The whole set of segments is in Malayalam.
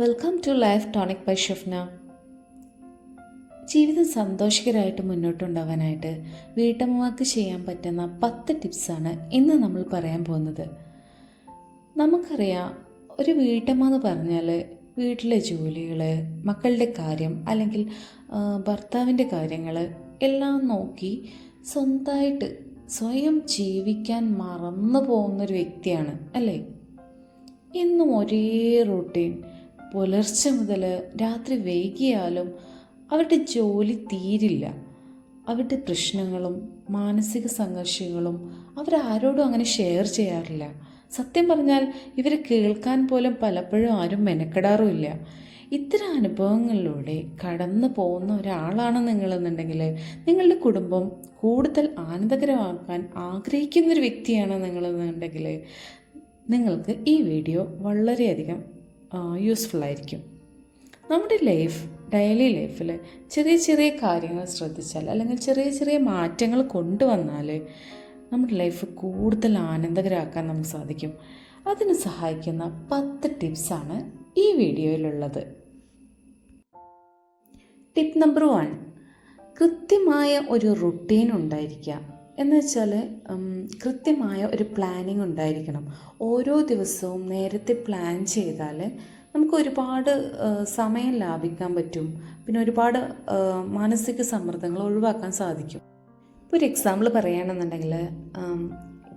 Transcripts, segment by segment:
Welcome to life tonic by Shafna ജീവിതം സന്തോഷകരമായിട്ട് മുന്നോട്ടുണ്ടാവാനായിട്ട് വീട്ടമ്മമാർക്ക് ചെയ്യാൻ പറ്റുന്ന പത്ത് ടിപ്സാണ് ഇന്ന് നമ്മൾ പറയാൻ പോകുന്നത്. നമുക്കറിയാം ഒരു വീട്ടമ്മ എന്ന് പറഞ്ഞാൽ വീട്ടിലെ ജോലികൾ മക്കളുടെ കാര്യം അല്ലെങ്കിൽ ഭർത്താവിന്റെ കാര്യങ്ങൾ എല്ലാം നോക്കി സ്വന്തമായിട്ട് സ്വയം ജീവിക്കാൻ മറന്നു പോകുന്നൊരു വ്യക്തിയാണ് അല്ലേ? എന്നും ഒരേ റൂട്ടീൻ പുലർച്ചെ മുതൽ രാത്രി വൈകിയാലും അവരുടെ ജോലി തീരില്ല. അവരുടെ പ്രശ്നങ്ങളും മാനസിക സംഘർഷങ്ങളും അവരാരോടും അങ്ങനെ ഷെയർ ചെയ്യാറില്ല. സത്യം പറഞ്ഞാൽ ഇവരെ കേൾക്കാൻ പോലും പലപ്പോഴും ആരും മെനക്കെടാറുമില്ല. ഇത്തരം അനുഭവങ്ങളിലൂടെ കടന്നു പോകുന്ന ഒരാളാണ് നിങ്ങളെന്നുണ്ടെങ്കിൽ നിങ്ങളുടെ കുടുംബം കൂടുതൽ ആനന്ദകരമാക്കാൻ ആഗ്രഹിക്കുന്നൊരു വ്യക്തിയാണ് നിങ്ങളെന്നുണ്ടെങ്കിൽ നിങ്ങൾക്ക് ഈ വീഡിയോ വളരെയധികം യൂസ്ഫുൾ ആയിരിക്കും. നമ്മുടെ ലൈഫ് ഡെയിലി ലൈഫിൽ ചെറിയ ചെറിയ കാര്യങ്ങൾ ശ്രദ്ധിച്ചാൽ അല്ലെങ്കിൽ ചെറിയ ചെറിയ മാറ്റങ്ങൾ കൊണ്ടുവന്നാൽ നമ്മുടെ ലൈഫ് കൂടുതൽ ആനന്ദകരമാക്കാൻ നമുക്ക് സാധിക്കും. അതിന് സഹായിക്കുന്ന പത്ത് ടിപ്സാണ് ഈ വീഡിയോയിലുള്ളത്. ടിപ്പ് നമ്പർ വൺ കൃത്യമായ ഒരു റുട്ടീൻ ഉണ്ടായിരിക്കുക. എന്ന് വെച്ചാൽ കൃത്യമായ ഒരു പ്ലാനിങ് ഉണ്ടായിരിക്കണം. ഓരോ ദിവസവും നേരത്തെ പ്ലാൻ ചെയ്താൽ നമുക്ക് ഒരുപാട് സമയം ലാഭിക്കാൻ പറ്റും. പിന്നെ ഒരുപാട് മാനസിക സമ്മർദ്ദങ്ങൾ ഒഴിവാക്കാൻ സാധിക്കും. ഇപ്പോൾ ഒരു എക്സാമ്പിൾ പറയുകയാണെന്നുണ്ടെങ്കിൽ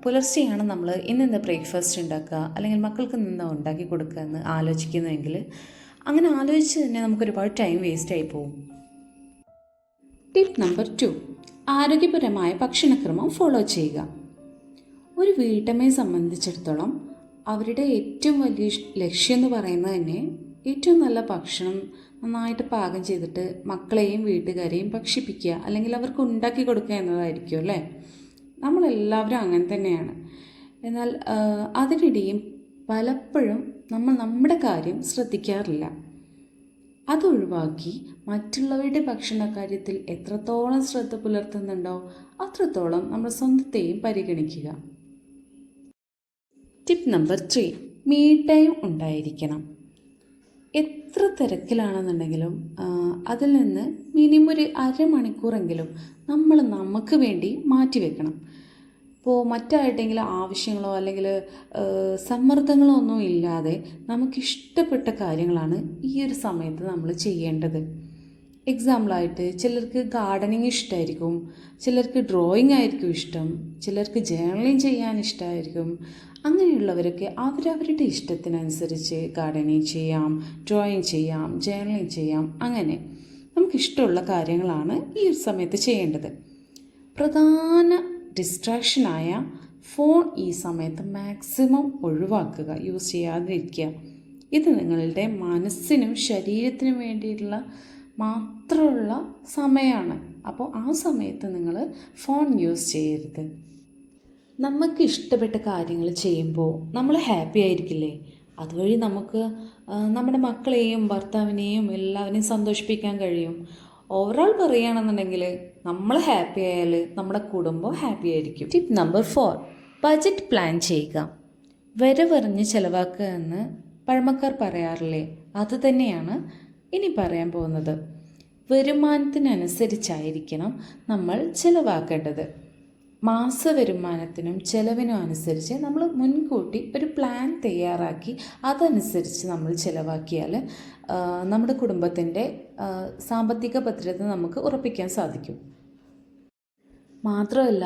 പുലർച്ചെയാണ് നമ്മൾ ഇന്ന് എന്താ ബ്രേക്ക്ഫാസ്റ്റ് ഉണ്ടാക്കുക അല്ലെങ്കിൽ മക്കൾക്ക് നിന്ന് ഉണ്ടാക്കി കൊടുക്കുക എന്ന് ആലോചിക്കുന്നതെങ്കിൽ അങ്ങനെ ആലോചിച്ച് തന്നെ നമുക്ക് ഒരുപാട് ടൈം വേസ്റ്റ് ആയി പോകും ടിപ്പ് നമ്പർ ടു ആരോഗ്യപരമായ ഭക്ഷണക്രമം ഫോളോ ചെയ്യുക. ഒരു വീട്ടമ്മയെ സംബന്ധിച്ചിടത്തോളം അവരുടെ ഏറ്റവും വലിയ ലക്ഷ്യം എന്ന് പറയുന്നത് തന്നെ ഏറ്റവും നല്ല ഭക്ഷണം നന്നായിട്ട് പാകം ചെയ്തിട്ട് മക്കളെയും വീട്ടുകാരെയും ഭക്ഷിപ്പിക്കുക അല്ലെങ്കിൽ അവർക്ക് ഉണ്ടാക്കി കൊടുക്കുക എന്നതായിരിക്കും അല്ലേ? നമ്മളെല്ലാവരും അങ്ങനെ തന്നെയാണ്. എന്നാൽ അതിനിടയും പലപ്പോഴും നമ്മൾ നമ്മുടെ കാര്യം ശ്രദ്ധിക്കാറില്ല. അതൊഴിവാക്കി മറ്റുള്ളവരുടെ ഭക്ഷണ കാര്യത്തിൽ എത്രത്തോളം ശ്രദ്ധ പുലർത്തുന്നുണ്ടോ അത്രത്തോളം നമ്മൾ സ്വന്തത്തെയും പരിഗണിക്കുക. Tip number three me time ഉണ്ടായിരിക്കണം. എത്ര തിരക്കിലാണെന്നുണ്ടെങ്കിലും അതിൽ നിന്ന് മിനിമം ഒരു അരമണിക്കൂറെങ്കിലും നമ്മൾ നമുക്ക് വേണ്ടി മാറ്റിവെക്കണം. ഇപ്പോൾ മറ്റായിട്ടെങ്കിലും ആവശ്യങ്ങളോ അല്ലെങ്കിൽ സമ്മർദ്ദങ്ങളോ ഒന്നും ഇല്ലാതെ നമുക്കിഷ്ടപ്പെട്ട കാര്യങ്ങളാണ് ഈ ഒരു സമയത്ത് നമ്മൾ ചെയ്യേണ്ടത്. എക്സാമ്പിളായിട്ട് ചിലർക്ക് ഗാർഡനിങ് ഇഷ്ടമായിരിക്കും ചിലർക്ക് ഡ്രോയിങ് ആയിരിക്കും ഇഷ്ടം ചിലർക്ക് ജേർണലിങ് ചെയ്യാൻ ഇഷ്ടമായിരിക്കും അങ്ങനെയുള്ളവരൊക്കെ അവരവരുടെ ഇഷ്ടത്തിനനുസരിച്ച് ഗാർഡനിങ് ചെയ്യാം ഡ്രോയിങ് ചെയ്യാം ജേർണലിങ് ചെയ്യാം അങ്ങനെ നമുക്കിഷ്ടമുള്ള കാര്യങ്ങളാണ് ഈ ഒരു സമയത്ത് ചെയ്യേണ്ടത്. പ്രധാന ഡിസ്ട്രാക്ഷനായ ഫോൺ ഈ സമയത്ത് മാക്സിമം ഒഴിവാക്കുക യൂസ് ചെയ്യാതിരിക്കുക. ഇത് നിങ്ങളുടെ മനസ്സിനും ശരീരത്തിനും വേണ്ടിയിട്ടുള്ള മാത്രമുള്ള സമയമാണ്. അപ്പോൾ ആ സമയത്ത് നിങ്ങൾ ഫോൺ യൂസ് ചെയ്യരുത്. നമുക്ക് ഇഷ്ടപ്പെട്ട കാര്യങ്ങൾ ചെയ്യുമ്പോൾ നമ്മൾ ഹാപ്പി ആയിരിക്കില്ലേ? അതുവഴി നമുക്ക് നമ്മുടെ മക്കളെയും ഭർത്താവിനെയും എല്ലാവരെയും സന്തോഷിപ്പിക്കാൻ കഴിയും. ഓവറോൾ പറയുകയാണെന്നുണ്ടെങ്കിൽ നമ്മൾ ഹാപ്പി ആയാൽ നമ്മുടെ കുടുംബം ഹാപ്പി ആയിരിക്കും. Tip number four budget plan ചെയ്യുക. വരവറിഞ്ഞ് ചിലവാക്കുക എന്ന് പഴമക്കാർ പറയാറില്ലേ? അത് തന്നെയാണ് ഇനി പറയാൻ പോകുന്നത്. വരുമാനത്തിനനുസരിച്ചായിരിക്കണം നമ്മൾ ചിലവാക്കേണ്ടത്. മാസ വരുമാനത്തിനും ചിലവിനും അനുസരിച്ച് നമ്മൾ മുൻകൂട്ടി ഒരു പ്ലാൻ തയ്യാറാക്കി അതനുസരിച്ച് നമ്മൾ ചിലവാക്കിയാൽ നമ്മുടെ കുടുംബത്തിന്റെ സാമ്പത്തിക ഭദ്രത നമുക്ക് ഉറപ്പിക്കാൻ സാധിക്കും. മാത്രമല്ല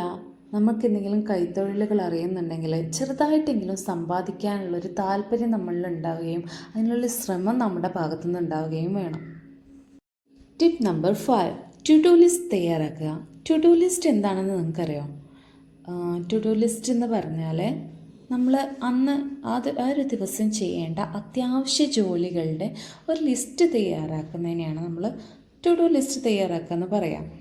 നമുക്ക് എന്തെങ്കിലും കൈത്തൊഴിലുകൾ അറിയുന്നുണ്ടെങ്കിൽ ചെറുതായിട്ടെങ്കിലും സമ്പാദിക്കാനുള്ളൊരു താല്പര്യം നമ്മളിൽ ഉണ്ടാവുകയും അതിനുള്ള ശ്രമം നമ്മുടെ ഭാഗത്തുനിന്ന് ഉണ്ടാവുകയും വേണം. Tip number five to list തയ്യാറാക്കുക. ടു ലിസ്റ്റ് എന്താണെന്ന് നിങ്ങൾക്കറിയാം? ടു ഡു ലിസ്റ്റ് എന്ന് പറഞ്ഞാൽ നമ്മൾ അന്ന് അത് ആ ഒരു ദിവസം ചെയ്യേണ്ട അത്യാവശ്യ ജോലികളുടെ ഒരു ലിസ്റ്റ് തയ്യാറാക്കുന്നതിനെയാണ് നമ്മൾ ടു ഡു ലിസ്റ്റ് തയ്യാറാക്കുക എന്ന് പറയാം.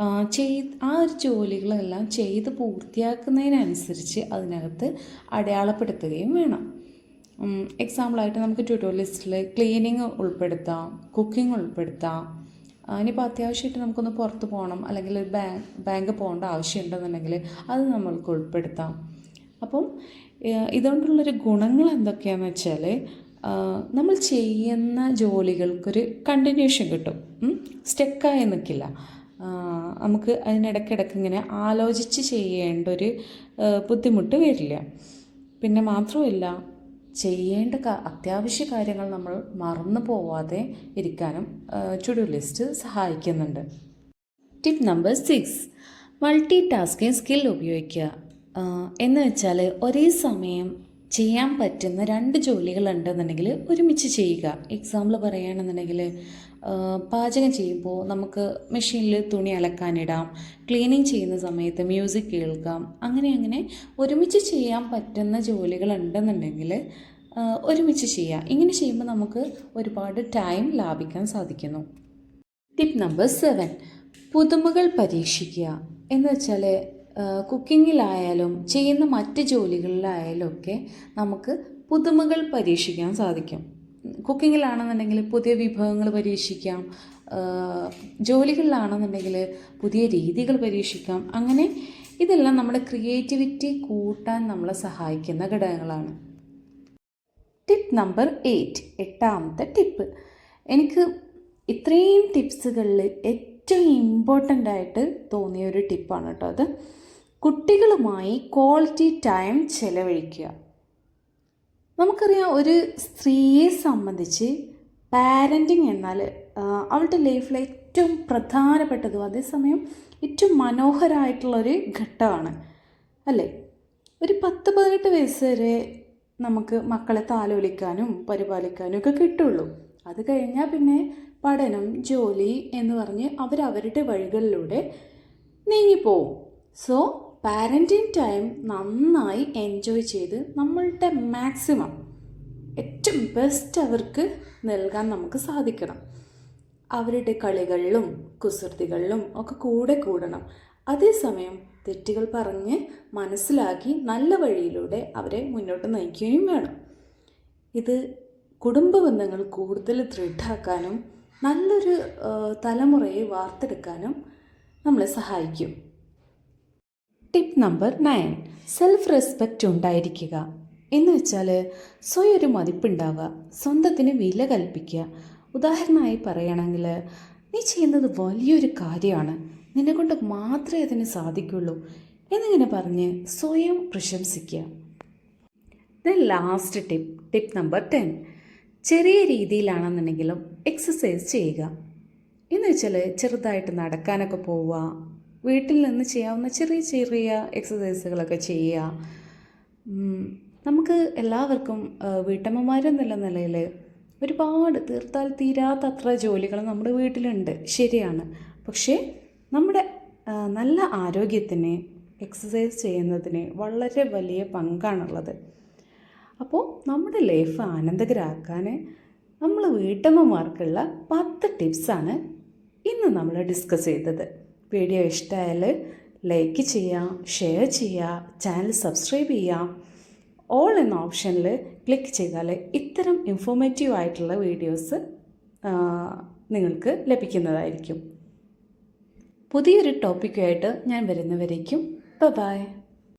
ആ, ചെയ് ആ ഒരു ജോലികളെല്ലാം ചെയ്ത് പൂർത്തിയാക്കുന്നതിനനുസരിച്ച് അതിനകത്ത് അടയാളപ്പെടുത്തുകയും വേണം. എക്സാമ്പിളായിട്ട് നമുക്ക് ട്യൂട്ടോ ലിസ്റ്റിൽ ക്ലീനിങ് ഉൾപ്പെടുത്താം കുക്കിംഗ് ഉൾപ്പെടുത്താം. ഇനിയിപ്പോൾ അത്യാവശ്യമായിട്ട് നമുക്കൊന്ന് പുറത്ത് പോകണം അല്ലെങ്കിൽ ഒരു ബാങ്ക് ബാങ്ക് പോകേണ്ട ആവശ്യമുണ്ടെന്നുണ്ടെങ്കിൽ അത് നമ്മൾക്ക് ഉൾപ്പെടുത്താം. അപ്പം ഇതുകൊണ്ടുള്ളൊരു ഗുണങ്ങൾ എന്തൊക്കെയാണെന്ന് വെച്ചാൽ നമ്മൾ ചെയ്യുന്ന ജോലികൾക്കൊരു കണ്ടിന്യൂഷൻ കിട്ടും. സ്റ്റെക്കായി നിൽക്കില്ല നമുക്ക് അതിനിടയ്ക്കിടയ്ക്ക് ഇങ്ങനെ ആലോചിച്ച് ചെയ്യേണ്ട ഒരു ബുദ്ധിമുട്ട് വരില്ല. പിന്നെ മാത്രമല്ല ചെയ്യേണ്ട അത്യാവശ്യ കാര്യങ്ങൾ നമ്മൾ മറന്നു പോവാതെ ഇരിക്കാനും ചുടു ലിസ്റ്റ് സഹായിക്കുന്നുണ്ട്. Tip number six multitasking skill ഉപയോഗിക്കുക. എന്ന് വെച്ചാൽ ഒരേ സമയം ചെയ്യാൻ പറ്റുന്ന രണ്ട് ജോലികൾ ഉണ്ടെന്നുണ്ടെങ്കിൽ ഒരുമിച്ച് ചെയ്യുക. എക്സാമ്പിൾ പറയുകയാണെന്നുണ്ടെങ്കിൽ പാചകം ചെയ്യുമ്പോൾ നമുക്ക് മെഷീനിൽ തുണി അലക്കാനിടാം ക്ലീനിങ് ചെയ്യുന്ന സമയത്ത് മ്യൂസിക് കേൾക്കാം അങ്ങനെ അങ്ങനെ ഒരുമിച്ച് ചെയ്യാൻ പറ്റുന്ന ജോലികൾ ഉണ്ടെന്നുണ്ടെങ്കിൽ ഒരുമിച്ച് ചെയ്യാം ഇങ്ങനെ ചെയ്യുമ്പോൾ നമുക്ക് ഒരുപാട് ടൈം ലാഭിക്കാൻ സാധിക്കുന്നു. ടിപ്പ് നമ്പർ സെവൻ പുതുമകൾ പരീക്ഷിക്കുക. എന്ന് വെച്ചാൽ കുക്കിങ്ങിലായാലും ചെയ്യുന്ന മറ്റ് ജോലികളിലായാലും ഒക്കെ നമുക്ക് പുതുമകൾ പരീക്ഷിക്കാൻ സാധിക്കും. കുക്കിങ്ങിലാണെന്നുണ്ടെങ്കിൽ പുതിയ വിഭവങ്ങൾ പരീക്ഷിക്കാം. ജോലികളിലാണെന്നുണ്ടെങ്കിൽ പുതിയ രീതികൾ പരീക്ഷിക്കാം. അങ്ങനെ ഇതെല്ലാം നമ്മുടെ ക്രിയേറ്റിവിറ്റി കൂട്ടാൻ നമ്മളെ സഹായിക്കുന്ന ഘടകങ്ങളാണ്. ടിപ്പ് നമ്പർ എയ്റ്റ് എട്ടാമത്തെ ടിപ്പ്. എനിക്ക് ഇത്രയും ടിപ്സുകളിൽ ഏറ്റവും ഇമ്പോർട്ടന്റ് ആയിട്ട് തോന്നിയ ഒരു ടിപ്പാണ് കേട്ടോ അത്. കുട്ടികളുമായി ക്വാളിറ്റി ടൈം ചെലവഴിക്കുക. നമുക്കറിയാം ഒരു സ്ത്രീയെ സംബന്ധിച്ച് പാരന്റിങ് എന്നാൽ അവളുടെ ലൈഫിലെ ഏറ്റവും പ്രധാനപ്പെട്ടതും അതേസമയം ഏറ്റവും മനോഹരമായിട്ടുള്ളൊരു ഘട്ടമാണ്. അല്ലേ? ഒരു പത്ത് പതിനെട്ട് വയസ്സ് വരെ നമുക്ക് മക്കളെ താലോലിക്കാനും പരിപാലിക്കാനും ഒക്കെ കിട്ടുള്ളൂ. അത് കഴിഞ്ഞാൽ പിന്നെ പഠനം ജോലി എന്ന് പറഞ്ഞ് അവരവരുടെ വഴികളിലൂടെ നീങ്ങിപ്പോവും. സോ പാരന്റിങ് ടൈം നന്നായി എൻജോയ് ചെയ്ത് നമ്മളുടെ മാക്സിമം ഏറ്റവും ബെസ്റ്റ് അവർക്ക് നൽകാൻ നമുക്ക് സാധിക്കണം. അവരുടെ കളികളിലും കുസൃതികളിലും ഒക്കെ കൂടെ കൂടണം. അതേസമയം തെറ്റുകൾ പറഞ്ഞ് മനസ്സിലാക്കി നല്ല വഴിയിലൂടെ അവരെ മുന്നോട്ട് നയിക്കുകയും വേണം. ഇത് കുടുംബ ബന്ധങ്ങൾ കൂടുതൽ ദൃഢാക്കാനും നല്ലൊരു തലമുറയെ വാർത്തെടുക്കാനും നമ്മളെ സഹായിക്കും. Tip number nine self respect ഉണ്ടായിരിക്കുക. എന്ന് വെച്ചാൽ സ്വയം ഒരു മതിപ്പുണ്ടാവുക സ്വന്തത്തിന് വില കൽപ്പിക്കുക. ഉദാഹരണമായി പറയുകയാണെങ്കിൽ നീ ചെയ്യുന്നത് വലിയൊരു കാര്യമാണ്. നിന്നെ കൊണ്ട് മാത്രമേ അതിന് സാധിക്കുള്ളൂ. എന്നിങ്ങനെ പറഞ്ഞ് സ്വയം പ്രശംസിക്കുക. The last tip tip number ten ചെറിയ രീതിയിലാണെന്നുണ്ടെങ്കിലും എക്സസൈസ് ചെയ്യുക. എന്ന് വെച്ചാൽ ചെറുതായിട്ട് നടക്കാനൊക്കെ പോവുക വീട്ടിൽ നിന്ന് ചെയ്യാവുന്ന ചെറിയ ചെറിയ എക്സസൈസുകളൊക്കെ ചെയ്യുക. നമുക്ക് എല്ലാവർക്കും വീട്ടമ്മമാരെന്നുള്ള നിലയിൽ ഒരുപാട് തീർത്താൽ തീരാത്ത അത്ര ജോലികൾ നമ്മുടെ വീട്ടിലുണ്ട്. ശരിയാണ്. പക്ഷേ നമ്മുടെ നല്ല ആരോഗ്യത്തിന് എക്സസൈസ് ചെയ്യുന്നതിന് വളരെ വലിയ പങ്കാണുള്ളത്. അപ്പോൾ നമ്മുടെ ലൈഫ് ആനന്ദകരാക്കാൻ നമ്മൾ വീട്ടമ്മമാർക്കുള്ള പത്ത് ടിപ്സാണ് ഇന്ന് നമ്മൾ ഡിസ്കസ് ചെയ്തത്. വീഡിയോ ഇഷ്ടമായാൽ ലൈക്ക് ചെയ്യാം ഷെയർ ചെയ്യുക ചാനൽ സബ്സ്ക്രൈബ് ചെയ്യാം ഓൾ എന്ന ഓപ്ഷനിൽ ക്ലിക്ക് ചെയ്താൽ ഇത്തരം ഇൻഫോർമേറ്റീവ് ആയിട്ടുള്ള വീഡിയോസ് നിങ്ങൾക്ക് ലഭിക്കുന്നതായിരിക്കും. പുതിയൊരു ടോപ്പിക്കുമായിട്ട് ഞാൻ വരുന്നവരേക്കും. ബൈ